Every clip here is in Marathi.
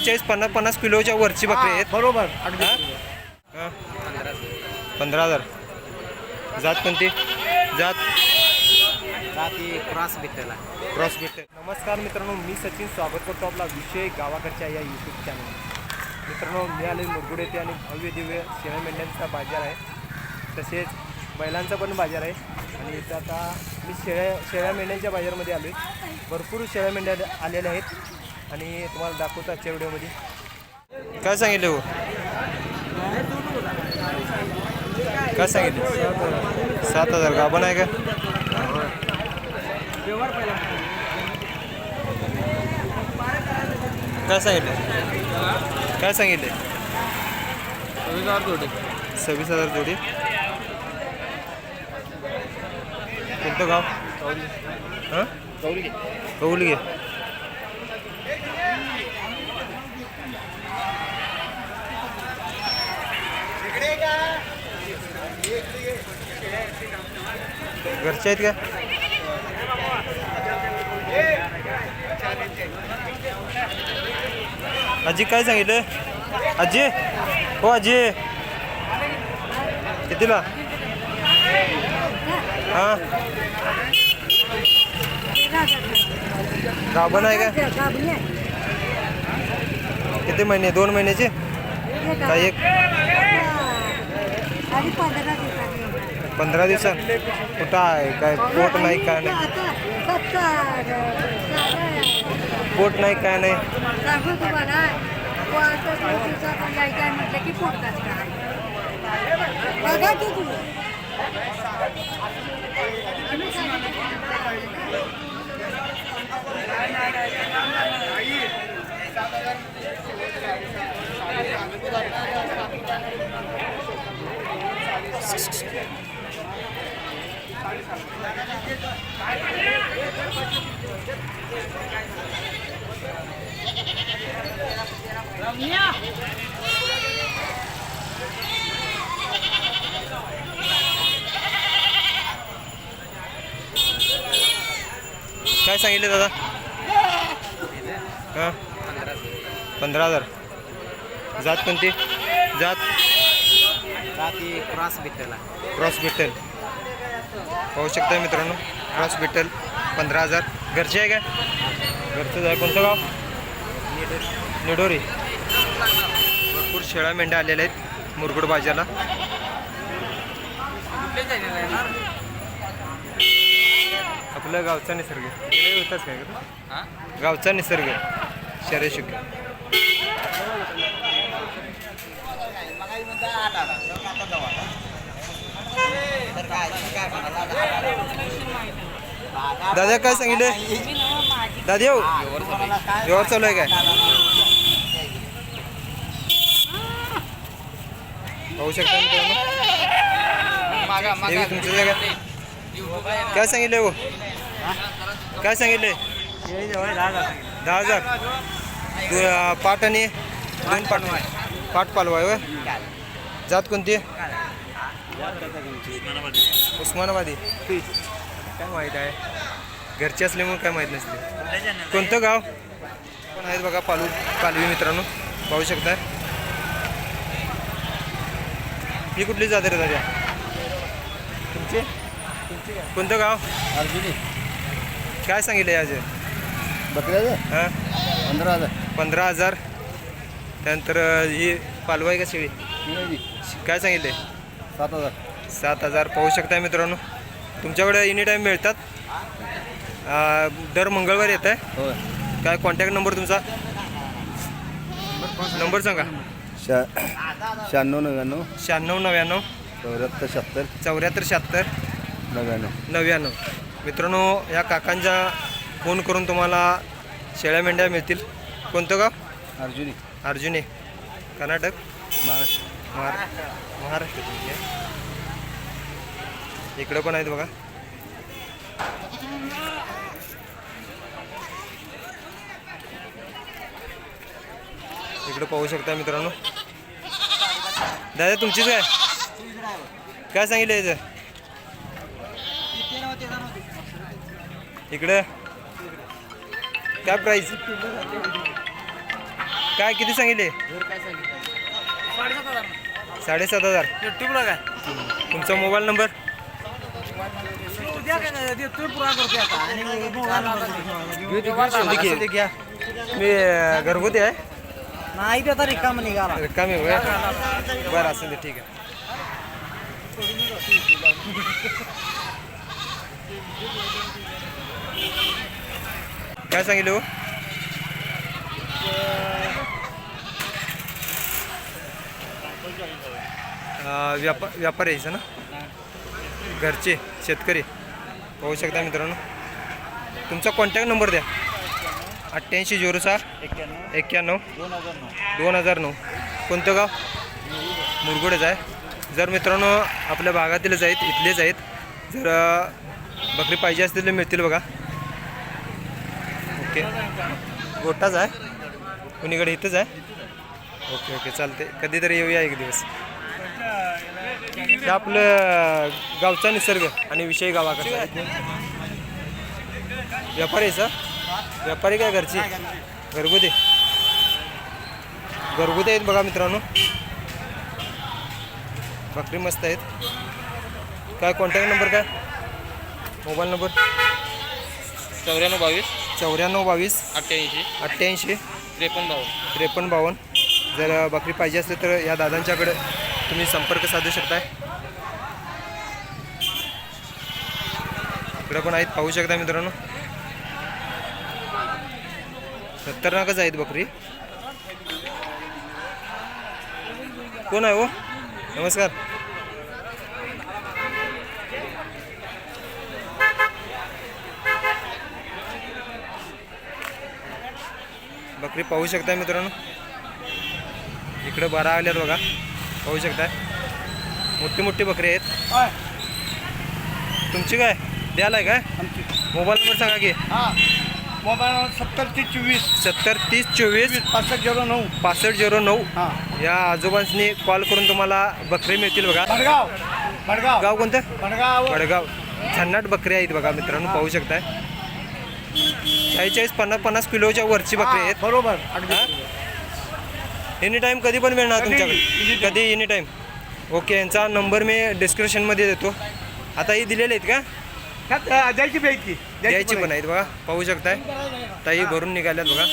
चाळीस पन्नास पन्नास किलोच्या वरची बकरी आहेत. बरोबर. पंधरा हजार. जात कोणती? जात. जाती क्रॉस भेटला क्रॉस भेटते नमस्कार मित्रांनो मी सचिन. स्वागत करतो आपला विषय गावाकडच्या या यूट्यूब चॅनल मित्रांनो मी आले मुरगुड येथे आणि भव्य दिव्य शेळ्या मेंढ्यांचा बाजार आहे. तसेच बैलांचा पण बाजार आहे. आणि इथं आता मी शेळ्या शेळ्या मेंढ्यांच्या बाजारमध्ये आलो आहे भरपूर शेळ्या मेंढ्या आलेल्या आहेत. आणि तुम्हाला दाखवतो आजच्या व्हिडिओमध्ये. काय सांगितले हो? काय सांगितले? सात हजार गाभण आहे का? काय सांगितले? काय सांगितले? सव्वीस हजार जोडी. कोणतं गाव? हां? कौली घरचे आहेत का। आजी काय सांगितलं? आजी? हो आजी. कितीला? हा? गाभण आहे का? किती महिने? दोन महिन्याचे? का एक? पंधरा दिवसात? कुठं आहे? काय पोट नाही काय नाही? पोट नाही काय नाही? सांगू तुम्हाला म्हटलं की बघा की तुम्ही काय सांगितले दादा? हां? पंधरा हजार. जात कोणती? जात? जाती क्रॉस भेटला. क्रॉस बिट्टल पाहू शकता मित्रांनो. बिट्टल पंधरा हजार. घरचे आहे का? घरचंच आहे. कोणतं गाव? निडोरी. भरपूर शेळ्या मेंढ्या आलेल्या आहेत मुरगुड बाजारला. आपलं गावचा निसर्ग. गेले होताच काय का गावचा निसर्ग. शरीर शुक दादा काय सांगितले दादा येऊ. व्यवहार चालू आहे काय? पाहू शकता मित्रांनो बी तुमचं जागा. काय सांगितले हो? काय सांगितले दहा हजार. पाट आणि दोन पाट. पाट पालवा आहे होय? जात कोणती? उस्मानाबादी. काय माहीत आहे? घरचे असल्यामुळे काय माहीत नसते. कोणतं गाव? पण आहेत बघा पालू पालवी मित्रांनो. पाहू शकता ही कुठली जाते रे दादा? तुमची? कोणतं गाव? अर्जुनी काय सांगितलं आज? हां? पंधरा हजार. पंधरा हजार. त्यानंतर ही पालवा आहे का शेळी काय सांगितले सात हजार. सात हजार पाहू शकता मित्रांनो. तुमच्याकडे एनी टाईम मिळतात दर मंगळवार येत आहे होय. काय कॉन्टॅक्ट नंबर तुमचा? नंबर सांगा. शा शहाण्णव नव्याण्णव. शहाण्णव नव्याण्णव. चौऱ्याहत्तर शहात्तर. चौऱ्याहत्तर शहात्तर. नव्याण्णव. नव्याण्णव. मित्रांनो या काकांच्या फोन करून तुम्हाला शेळ्या मेंढ्या मिळतील. कोणतं गाव? अर्जुनी. अर्जुनी. कर्नाटक. महाराष्ट्र. महारा महाराष्ट्र आहे. इकडं पण आहेत बघा. इकडं पाहू शकता मित्रांनो. दादा तुमचीच काय? काय सांगितलं याचं इकडं? काय प्राईस काय किती सांगितले? साडेसात हजार. युट्यूबला काय? तुमचा मोबाईल नंबर? घ्या. मी घरगुती आहे? नाही ते आता रिकाम निघाला. कमी होय बरं. असं दे ठीक आहे. काय सांगितलं हो? व्यापा व्यापारी यायचं ना? घरचे शेतकरी. पाहू शकता मित्रांनो. तुमचा कॉन्टॅक्ट नंबर द्या. अठ्ठ्याऐंशी झिरो सहा एक्क्याण्णव दोन हजार नऊ. कोणतं गाव? मुरगुडच आहे. जर मित्रांनो आपल्या भागातीलच आहेत इथलेच आहेत जर बकरी पाहिजे असतील तर मिळतील बघा. ओके. गोटाच आहे. कुणीकडे इथंच आहे? Okay okay. चालते कधीतरी येऊया एक दिवस. हे आपलं गावचा निसर्ग आणि विषय गावाकडचा. व्यापारी सर. व्यापारी काय घरची? घरगुती. घरगुती आहेत बघा मित्रांनो. बकरी मस्त आहेत. काय कॉन्टॅक्ट नंबर काय? मोबाईल नंबर चौऱ्याण्णव बावीस. चौऱ्याण्णव बावीस. अठ्ठ्याऐंशी. अठ्ठ्याऐंशी. त्रेपन्न बावन्न. त्रेपन्न बावन्न. जर बकरी पाहिजे असली तर या दादांच्याकडे तुम्ही संपर्क साधू शकताय? इकडं पण आहेत? पाहू शकता मित्रांनो? खतरनाकच आहेत बकरी. कोण आहे हो? नमस्कार. बकरी पाहू शकताय मित्रांनो? इकडं बारा आल्यात बघा. पाहू शकताय. मोठी मोठी बकरी आहेत. तुमची काय? द्यालाय काय? मोबाईल नंबर सांगा की. हा. मोबाईल सत्तर ते चोवीस. सत्तर तीस चोवीस. पासष्ट झिरो नऊ. पासष्ट झिरो नऊ. हा. या आजोबांनी कॉल करून तुम्हाला बकरी मिळतील बघा. भडगाव. भडगाव. गाव कोणतं? भडगाव. वडगाव झन्नाट बकरी आहेत बघा मित्रांनो पाहू शकताय. चाळीस चाळीस पन्नास पन्नास किलोच्या वरची बकरी आहेत. बरोबर? एनी टाईम कधी पण मिळणार तुमच्याकडे. कधी एनी टाईम ओके यांचा नंबर मी डिस्क्रिप्शनमध्ये देतो. आता हे दिलेले आहेत का? द्यायची द्यायची पण आहेत. बघा पाहू शकताय. ताई भरून निघाल्यात बघा.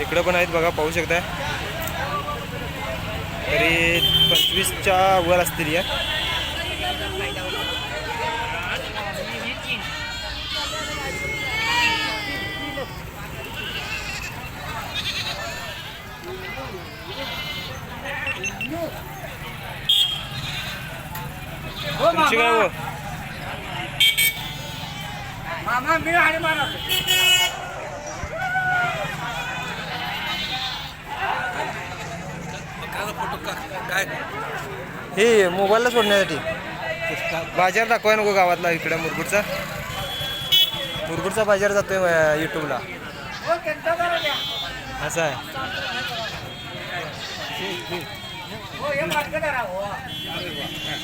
इकडं पण आहेत बघा पाहू शकताय. तरी पंचवीसच्या वर असतील या हो तुमची काय हो मामा मी आणि मारा हे मोबाईलला सोडण्यासाठी. बाजार दाखवाय नको गावातला इकडं मुरगुडचा. मुरगुडचा बाजार जातोय यूट्यूबला हो असं आहे. हो हे हो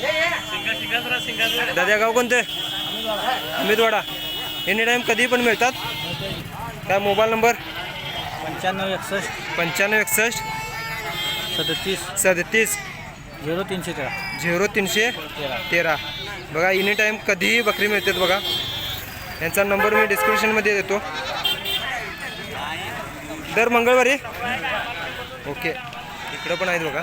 हे, हे. दादा गाव कोणतं? अमितवाडा एनी टाईम कधी पण मिळतात. काय मोबाईल नंबर? पंच्याण्णव एकसष्ट. पंच्याण्णव एकसष्ट. सदतीस. सदतीस. झिरो तीनशे तेरा. झिरो तीनशे तेरा. तेरा बघा एनी टाईम कधीही बकरी मिळतात बघा. यांचा नंबर मी डिस्क्रिप्शनमध्ये देतो. दर मंगळवारी. ओके इकडं पण आहेत बघा.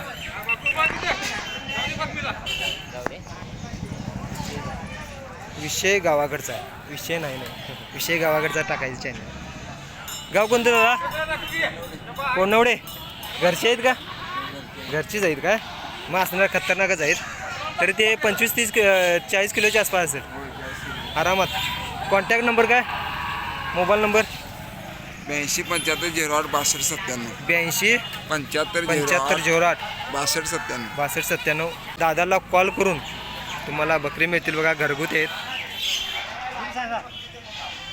विषय गावाकडचा. आहे विषय नाही नाही. विषय गावाकडचा टाकायचा चॅनल गाव कोणतं दादा? कोणवडे घरचे आहेत का? घरचीच आहेत का मग असणार खतरनाकच आहेत. तरी ते पंचवीस तीस कि- चाळीस किलोच्या आसपास असेल आरामात. कॉन्टॅक्ट नंबर काय? मोबाईल नंबर ब्याऐंशी पंच्याहत्तर झिरो आठ बासष्ट सत्त्याण्णव. ब्याऐंशी पंच्याहत्तर पंच्याहत्तर झिरो आठ. बासष्ट सत्त्याण्णव. बासष्ट सत्त्याण्णव. दादाला कॉल करून तुम्हाला बकरी मिळतील बघा घरगुती आहेत.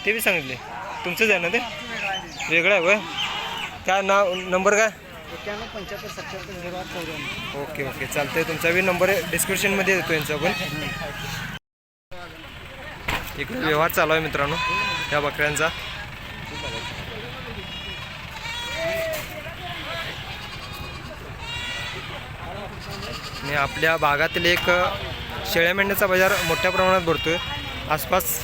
ते बी सांगितले. तुमचंच आहे ना ते? वेगळं आहे वय काय नाव नंबर काय? एक्क्याण्णव पंच्याहत्तर सत्याहत्तर झिरो आठ चौऱ्याण्णव. Okay okay. चालतंय. तुमचा बी नंबर डिस्क्रिप्शनमध्ये देतो यांचा पण. इकडे व्यवहार चालू आहे मित्रांनो या बकऱ्यांचा. आणि आपल्या भागातील एक शेळ्या मेंढ्याचा बाजार मोठ्या प्रमाणात भरतोय. आसपास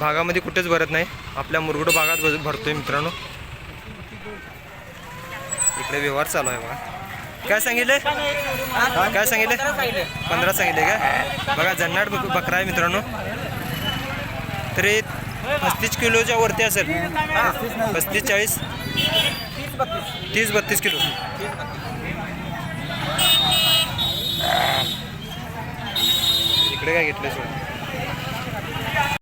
भागामध्ये कुठेच भरत नाही. आपल्या मुरगुड भागात भरतो भरतोय मित्रांनो. इकडे व्यवहार चालू आहे बघा. काय सांगितले? काय सांगितले? पंधरा सांगितले का? बघा जन्नाट बकरा आहे मित्रांनो. तरी पस्तीस किलोच्या वरती असेल. पस्तीस चाळीस? तीस बत्तीस किलो. इकडे काय घेतलं सोड?